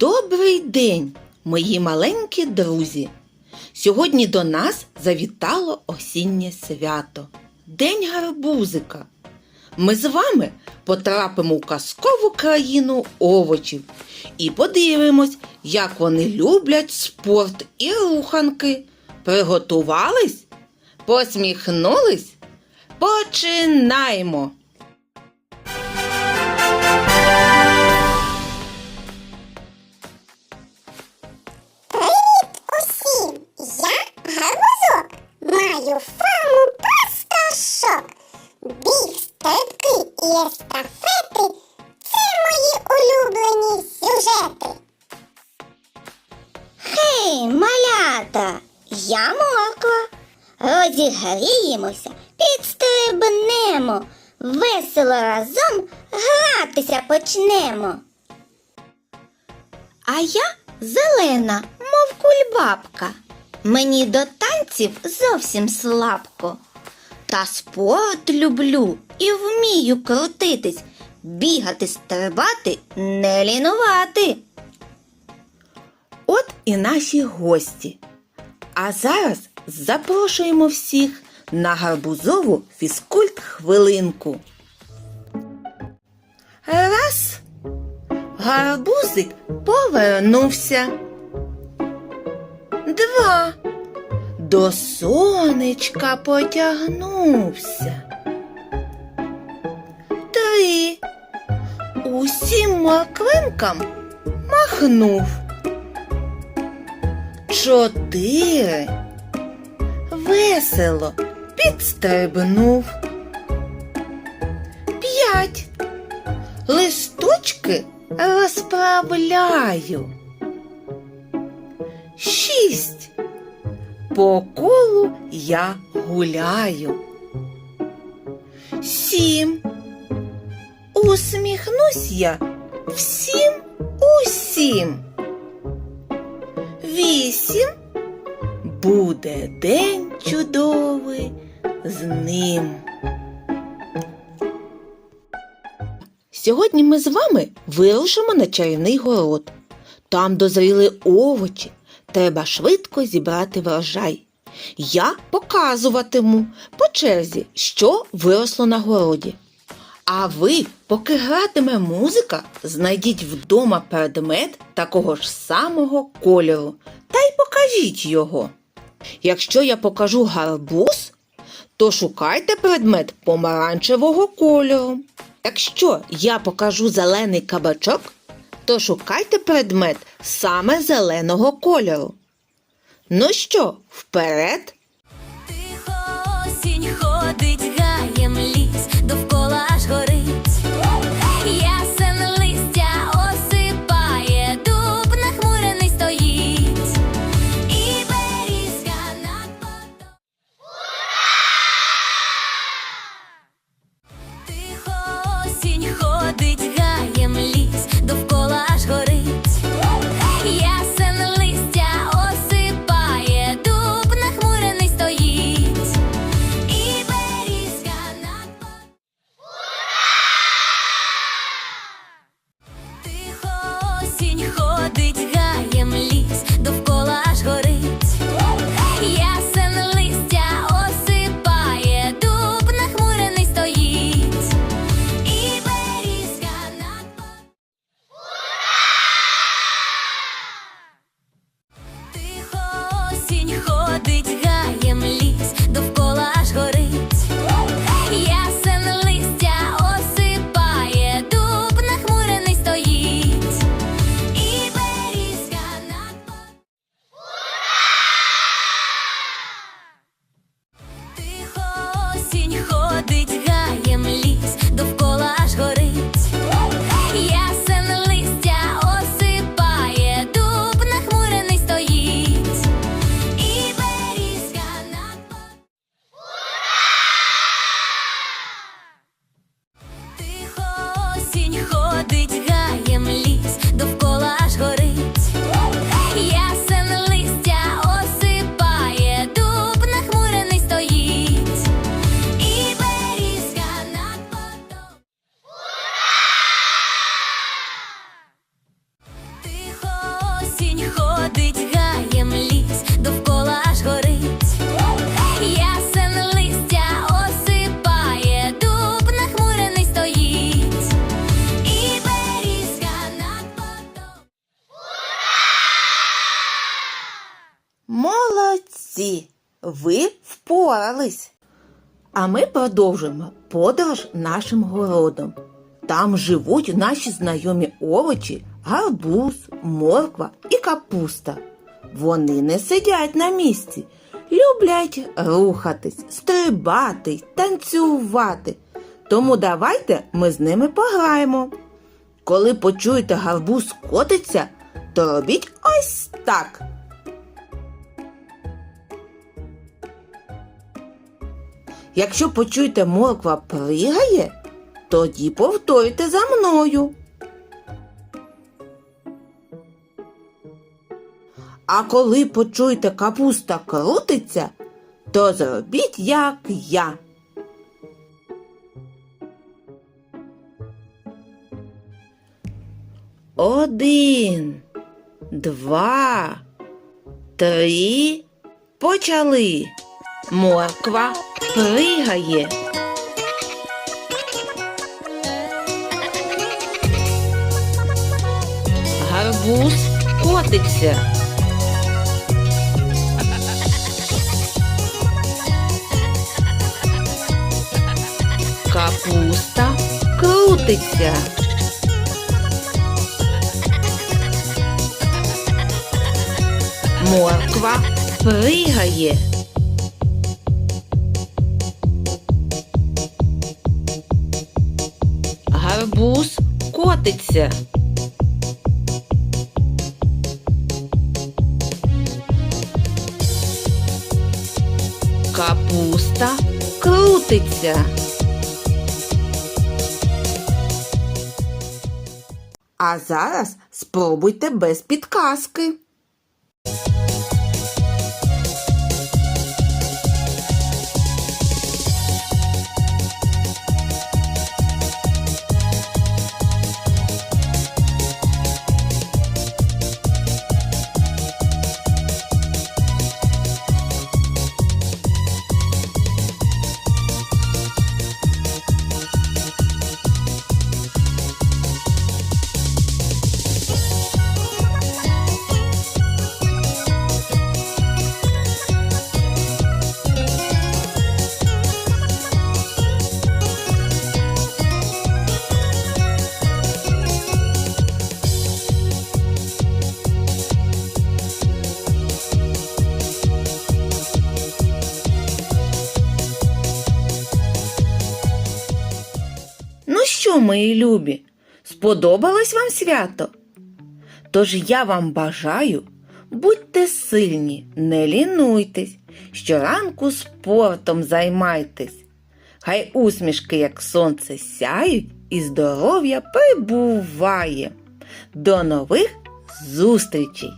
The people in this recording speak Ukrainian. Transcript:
Добрий день, мої маленькі друзі! Сьогодні до нас завітало осіннє свято День гарбузика. Ми з вами потрапимо у казкову країну овочів і подивимось, як вони люблять спорт і руханки. Приготувались? Посміхнулись? Починаємо! Сюжети. Гей, малята! Я мокла. Розігріємося, підстрибнемо. Весело разом гратися почнемо. А я зелена, мов кульбабка. Мені до танців зовсім слабко. Та спорт люблю і вмію крутитись, бігати, стрибати, не лінувати. От і наші гості. А зараз запрошуємо всіх на гарбузову фізкульт хвилинку. Раз. Гарбузик повернувся. Два. До сонечка потягнувся. Три. Усім морквинкам махнув. Чотири. Весело підстрибнув. П'ять. Листочки розправляю. Шість. По колу я гуляю. Сім. Усміхнусь я всім усім. Вісім. Буде день чудовий з ним. Сьогодні ми з вами вирушимо на чарівний город. Там дозріли овочі. Треба швидко зібрати врожай. Я показуватиму по черзі, що виросло на городі. А ви, поки гратиме музика, знайдіть вдома предмет такого ж самого кольору та й покажіть його. Якщо я покажу гарбуз, то шукайте предмет помаранчевого кольору. Якщо я покажу зелений кабачок, то шукайте предмет саме зеленого кольору. Ну що, вперед? Ви впорались. А ми продовжуємо подорож нашим городом. Там живуть наші знайомі овочі, гарбуз, морква і капуста. Вони не сидять на місці, люблять рухатись, стрибати, танцювати. Тому давайте ми з ними пограємо. Коли почуєте гарбуз котиться, то робіть ось так. Якщо почуєте морква пригає, тоді повторюйте за мною. А коли почуєте капуста крутиться, то зробіть як я. Один, два, три. Почали. Морква пригає. Гарбуз котиться. Капуста крутиться. Морква пригає. Гарбуз котиться. Капуста крутиться. А зараз спробуйте без підказки. Що, мої любі, сподобалось вам свято? Тож я вам бажаю, будьте сильні, не лінуйтесь, щоранку спортом займайтесь. Хай усмішки, як сонце, сяють, і здоров'я прибуває. До нових зустрічей!